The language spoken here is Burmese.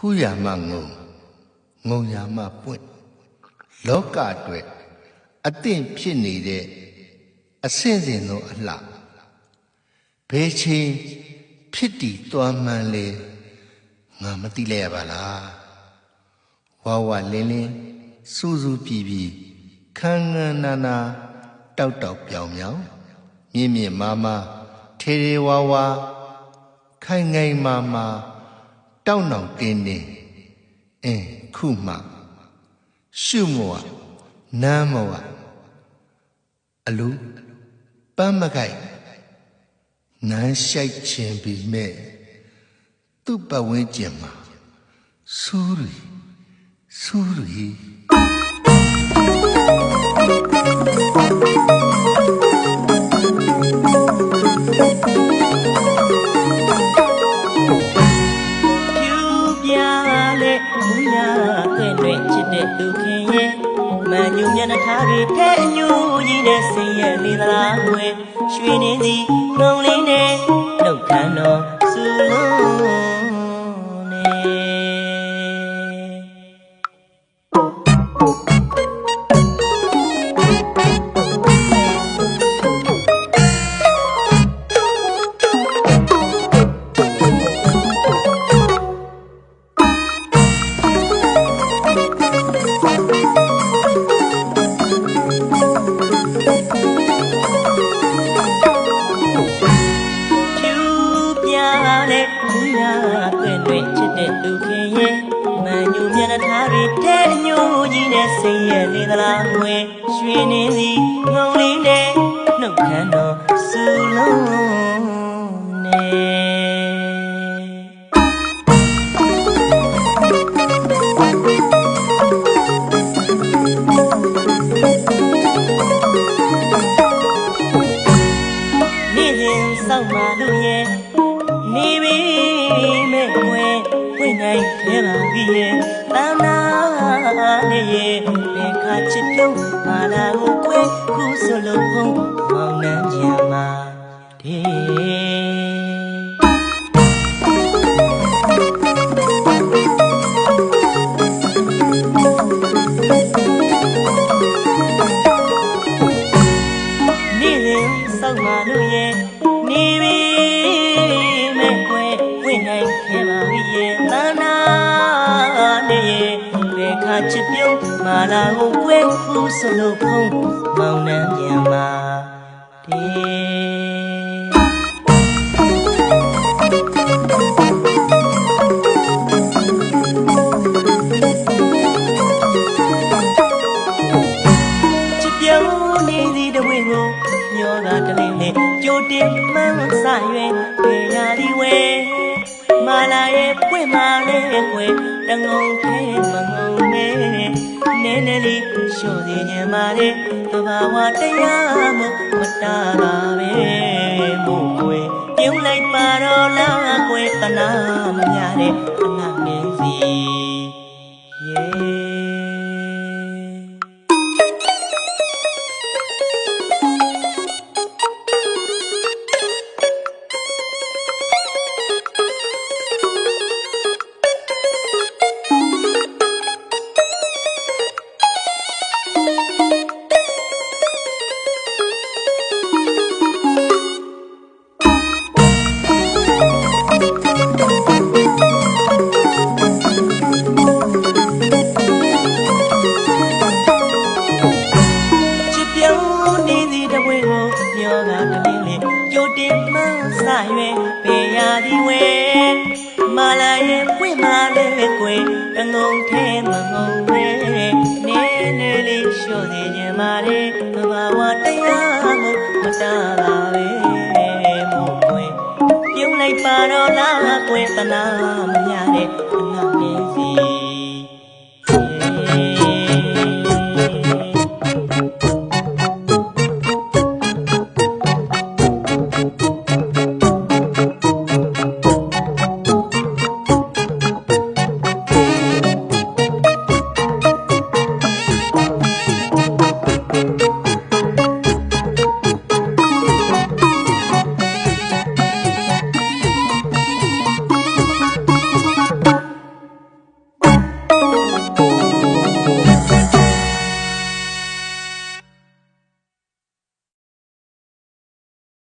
ဖူးရမှငုံငုံရမှပွင့်လောကအတွက်အသင့်ဖြစ်နေတဲ့အဆင့်စဉ်သောအလှဘယ်ချိန်ဖြစ်တည်သွားမှန်းလဲငါမသိလဲရပါလားဝါဝလင်းလင်းစူးစူးပြည်ပြည်ခန်းခန်းနာနာတောက်တောက်ပြောင်ပြောင်မြင့်မြင့်မာမာထေထေဝါဝါခိုင်ငိုင်မာမာ တောက်နောင်တင်းတင်းအင်းခုမှရှုမောနမ်းမောအလူပန်းမခိုက်နမ်းရှိုက်ခြင်းပြီးမဲ့သူ့ပတ်ဝန်းကျင်မှာစူးရီစူးရီ မျက်နှာထားတွေထဲအညူကြီးနဲ့ဆင်းရဲနေသလားဝဲရွှေနေစီငုံလေးနဲ့ န်ညူမျက်နှာထားတွေထဲအညူကြီးနဲ့ဆင်းရဲနေသလားဝဲရွှေနေစီငုံလေးနဲ့နှုတ်ခမ်းတော်စူလုံး နိုင်ခဲပါပြီရဲ့တန်းနာနဲ့ရဲ့ဘယ်ခါချစ်ပြုံးမာလာကိုကွယ်ခုစလုံးဖုံးမောင်နှမ်းချင်မှာတဲ့နေ့ရင်စော ဘယ်ခါချစ်ပြုံးမာလာကိုကွယ်ခုစလုံးဖုံးမောင်နှမ်းချင်မှာတဲ့ချစ်ပြောင်းနေသည်တဝင်းကိုမျောတာတလေးနဲ့ကြိုတင်မှန်းစရွယ်ပေရာဒီဝဲမာလာရဲ့ပွင့်မာလေးကွယ်တငုံခဲမငုံ နဲ့နည်းနည်းလေးလျှော့သေးညမာလေးသဘာဝတရားမို့မတားပါပဲမို့ကွယ်ပြုံးလိုက်ပါတော့လားကွယ်တနာမများတဲ့အငတ်နေစီ yeah စရွယ်ပေရာဒီဝဲမာလာရဲ့ပွင့်မာလေးကွယ်တငုံထဲမငုံနဲ့နည်းနည်းလေးလျှော့နေခြင်းမာလေးသဘာဝတရားကိုမတားပါပဲမို့ကွယ်ပြုံးလိုက်ပါတော့လားကွယ်တနာမ